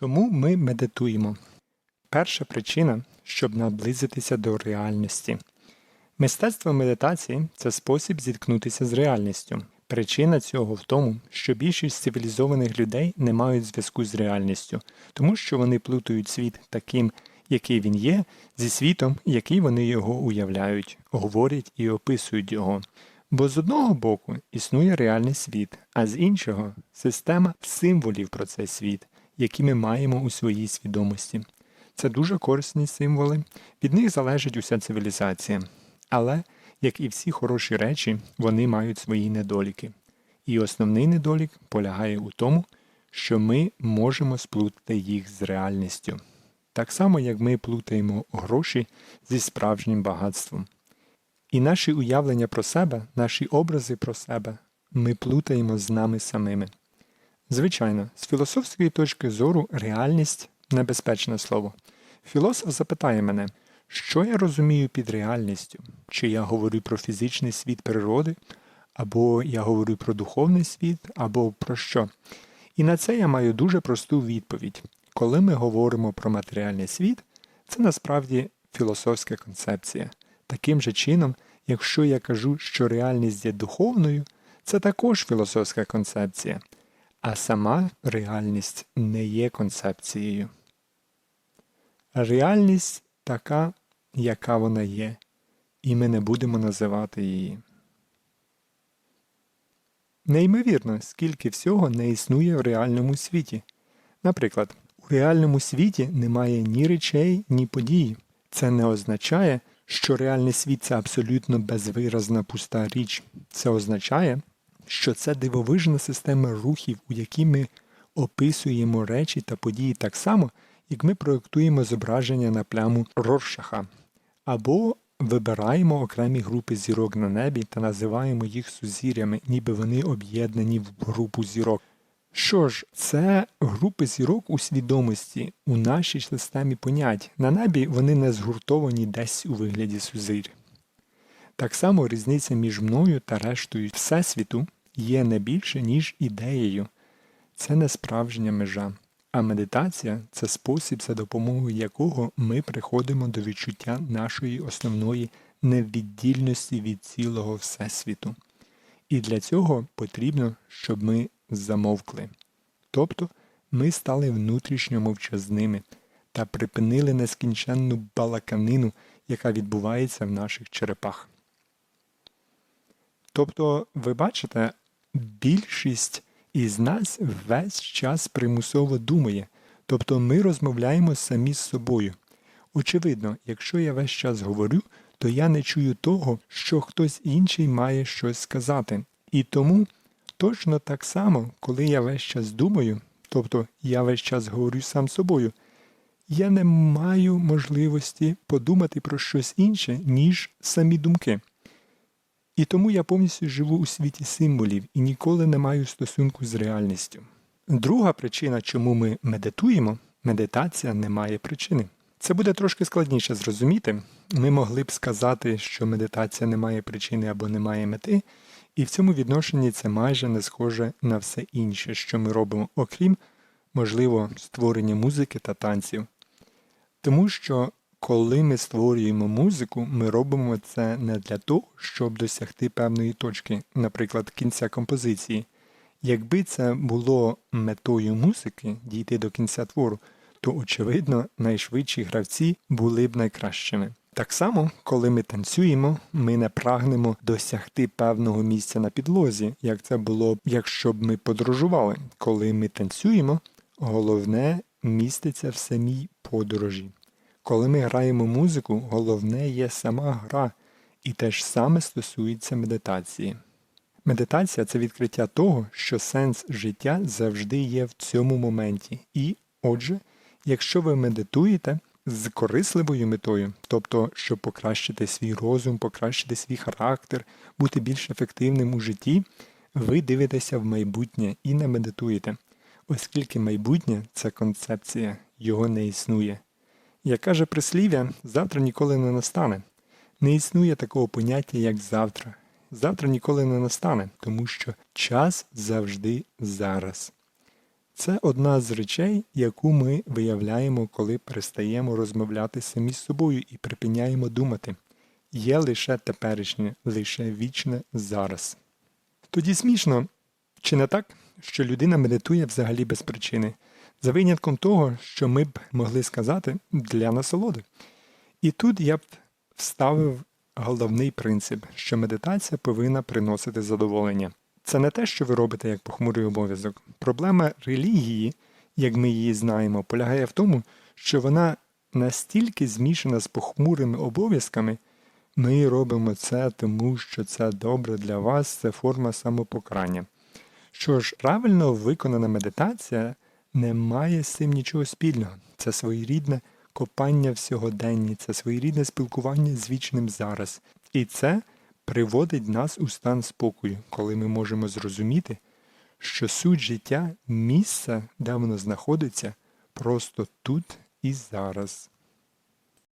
Чому ми медитуємо? Перша причина, щоб наблизитися до реальності. Мистецтво медитації це спосіб зіткнутися з реальністю. Причина цього в тому, що більшість цивілізованих людей не мають зв'язку з реальністю, тому що вони плутають світ таким, який він є, зі світом, який вони його уявляють, говорять і описують його. Бо з одного боку існує реальний світ, а з іншого система символів про цей світ, які ми маємо у своїй свідомості. Це дуже корисні символи, від них залежить уся цивілізація. Але, як і всі хороші речі, вони мають свої недоліки. І основний недолік полягає у тому, що ми можемо сплутати їх з реальністю. Так само, як ми плутаємо гроші зі справжнім багатством. І наші уявлення про себе, наші образи про себе ми плутаємо з нами самими. Звичайно, з філософської точки зору реальність небезпечне слово. Філософ запитає мене, що я розумію під реальністю? Чи я говорю про фізичний світ природи, або я говорю про духовний світ, або про що? І на це я маю дуже просту відповідь. Коли ми говоримо про матеріальний світ, це насправді філософська концепція. Таким же чином, якщо я кажу, що реальність є духовною, це також філософська концепція, а сама реальність не є концепцією. Реальність така, яка вона є, і ми не будемо називати її. Неймовірно, скільки всього не існує в реальному світі. Наприклад, у реальному світі немає ні речей, ні подій. Це не означає, що реальний світ це абсолютно безвиразна пуста річ. Це означає, що це дивовижна система рухів, у якій ми описуємо речі та події так само, як ми проєктуємо зображення на пляму Роршаха, або вибираємо окремі групи зірок на небі та називаємо їх сузір'ями, ніби вони об'єднані в групу зірок. Що ж, це групи зірок у свідомості, у нашій системі понять. На небі вони не згуртовані десь у вигляді сузирь. Так само різниця між мною та рештою Всесвіту є не більше, ніж ідеєю. Це не справжня межа. А медитація це спосіб, за допомогою якого ми приходимо до відчуття нашої основної невіддільності від цілого Всесвіту. І для цього потрібно, щоб ми замовкли. Тобто ми стали внутрішньо мовчазними та припинили нескінченну балаканину, яка відбувається в наших черепах. Тобто, ви бачите, більшість із нас весь час примусово думає, тобто ми розмовляємо самі з собою. Очевидно, якщо я весь час говорю, то я не чую того, що хтось інший має щось сказати. І тому точно так само, коли я весь час думаю, тобто я весь час говорю сам собою, я не маю можливості подумати про щось інше, ніж самі думки. І тому я повністю живу у світі символів і ніколи не маю стосунку з реальністю. Друга причина, чому ми медитуємо, медитація не має причини. Це буде трошки складніше зрозуміти. Ми могли б сказати, що медитація не має причини або не має мети, і в цьому відношенні це майже не схоже на все інше, що ми робимо, окрім, можливо, створення музики та танців. Тому що коли ми створюємо музику, ми робимо це не для того, щоб досягти певної точки, наприклад, кінця композиції. Якби це було метою музики дійти до кінця твору, то, очевидно, найшвидші гравці були б найкращими. Так само, коли ми танцюємо, ми не прагнемо досягти певного місця на підлозі, як це було б, якщо б ми подорожували. Коли ми танцюємо, головне міститься в самій подорожі. Коли ми граємо музику, головне є сама гра, і те ж саме стосується медитації. Медитація це відкриття того, що сенс життя завжди є в цьому моменті. І, отже, якщо ви медитуєте з корисливою метою, тобто щоб покращити свій розум, покращити свій характер, бути більш ефективним у житті, ви дивитеся в майбутнє і не медитуєте, оскільки майбутнє це концепція, його не існує. Як каже прислів'я, завтра ніколи не настане. Не існує такого поняття, як завтра. Завтра ніколи не настане, тому що час завжди зараз. Це одна з речей, яку ми виявляємо, коли перестаємо розмовляти самі з собою і припиняємо думати. Є лише теперішнє, лише вічне зараз. Тоді смішно, чи не так, що людина медитує взагалі без причини, за винятком того, що ми б могли сказати для насолоди. І тут я б вставив головний принцип, що медитація повинна приносити задоволення. Це не те, що ви робите як похмурий обов'язок. Проблема релігії, як ми її знаємо, полягає в тому, що вона настільки змішана з похмурими обов'язками, ми робимо це тому, що це добре для вас, це форма самопокарання. Що ж, правильно виконана медитація не має з цим нічого спільного. Це своєрідне копання в сьогоденні, це своєрідне спілкування з вічним зараз. І це приводить нас у стан спокою, коли ми можемо зрозуміти, що суть життя місце, де воно знаходиться, просто тут і зараз.